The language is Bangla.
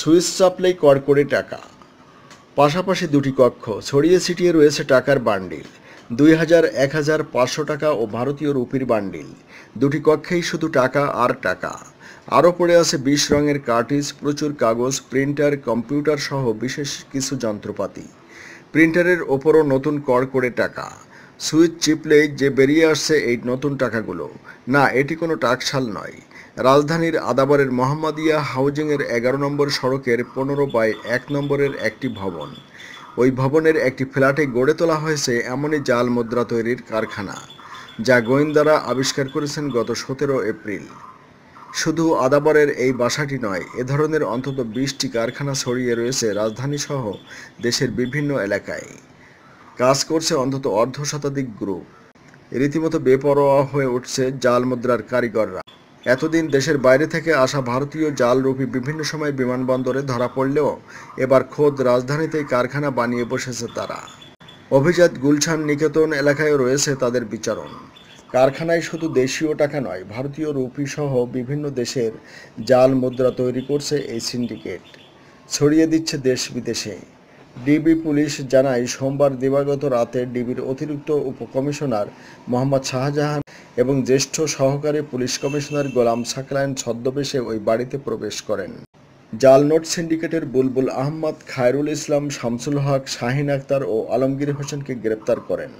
সুইস সাপ্লাই কড়কড়ে টাকা পাশাপাশি দুটি কক্ষ, ছড়িয়ে ছিটিয়ে রয়েছে টাকার বান্ডিল। দুই হাজার, এক হাজার পাঁচশো টাকা ও ভারতীয় রুপির বান্ডিল। দুটি কক্ষেই শুধু টাকা আর টাকা। আরও পড়ে আছে বিশ রঙের কার্টিজ, প্রচুর কাগজ, প্রিন্টার, কম্পিউটার সহ বিশেষ কিছু যন্ত্রপাতি। প্রিন্টারের ওপরও নতুন কর করে টাকা। সুইচ চিপলেই যে বেরিয়ে আসছে এই নতুন টাকাগুলো। না, এটি কোনো টাকশাল নয়। রাজধানীর আদাবরের মোহাম্মদিয়া হাউজিংয়ের এগারো নম্বর সড়কের পনেরো বাই এক নম্বরের একটি ভবন। ওই ভবনের একটি ফ্ল্যাটে গড়ে তোলা হয়েছে এমনই জাল মুদ্রা তৈরির কারখানা, যা গোয়েন্দারা আবিষ্কার করেছেন গত সতেরো এপ্রিল। শুধু আদাবরের এই বাসাটি নয়, এ ধরনের অন্তত বিশটি কারখানা ছড়িয়ে রয়েছে রাজধানী সহ দেশের বিভিন্ন এলাকায়। কাজ করছে অন্তত অর্ধ শতাধিক গ্রুপ। রীতিমতো বেপরোয়া হয়ে উঠছে জাল মুদ্রার কারিগররা। এতদিন দেশের বাইরে থেকে আসা ভারতীয় জালরূপী বিভিন্ন সময় বিমানবন্দরে ধরা পড়লেও এবার খোদ রাজধানীতেই কারখানা বানিয়ে বসেছে তারা। অভিজাত গুলশান নিকেতন এলাকায় রয়েছে তাদের বিচারণ। কারখানায় শুধু দেশীয় টাকা নয়, ভারতীয় রুপি সহ বিভিন্ন দেশের জাল মুদ্রা তৈরি করছে এই সিন্ডিকেট। ছড়িয়ে দিচ্ছে দেশ বিদেশে। ডিবি পুলিশ জানায়, সোমবার দিবাগত রাতে ডিবির অতিরিক্ত উপকমিশনার মোহাম্মদ শাহজাহান এবং জ্যেষ্ঠ সহকারী পুলিশ কমিশনার গোলাম সাকলাইন ছদ্মবেশে ওই বাড়িতে প্রবেশ করেন। জাল নোট সিন্ডিকেটের বুলবুল আহমদ, খায়রুল ইসলাম, শামসুল হক, শাহিন আক্তার ও আলমগীর হোসেনকে গ্রেপ্তার করেন।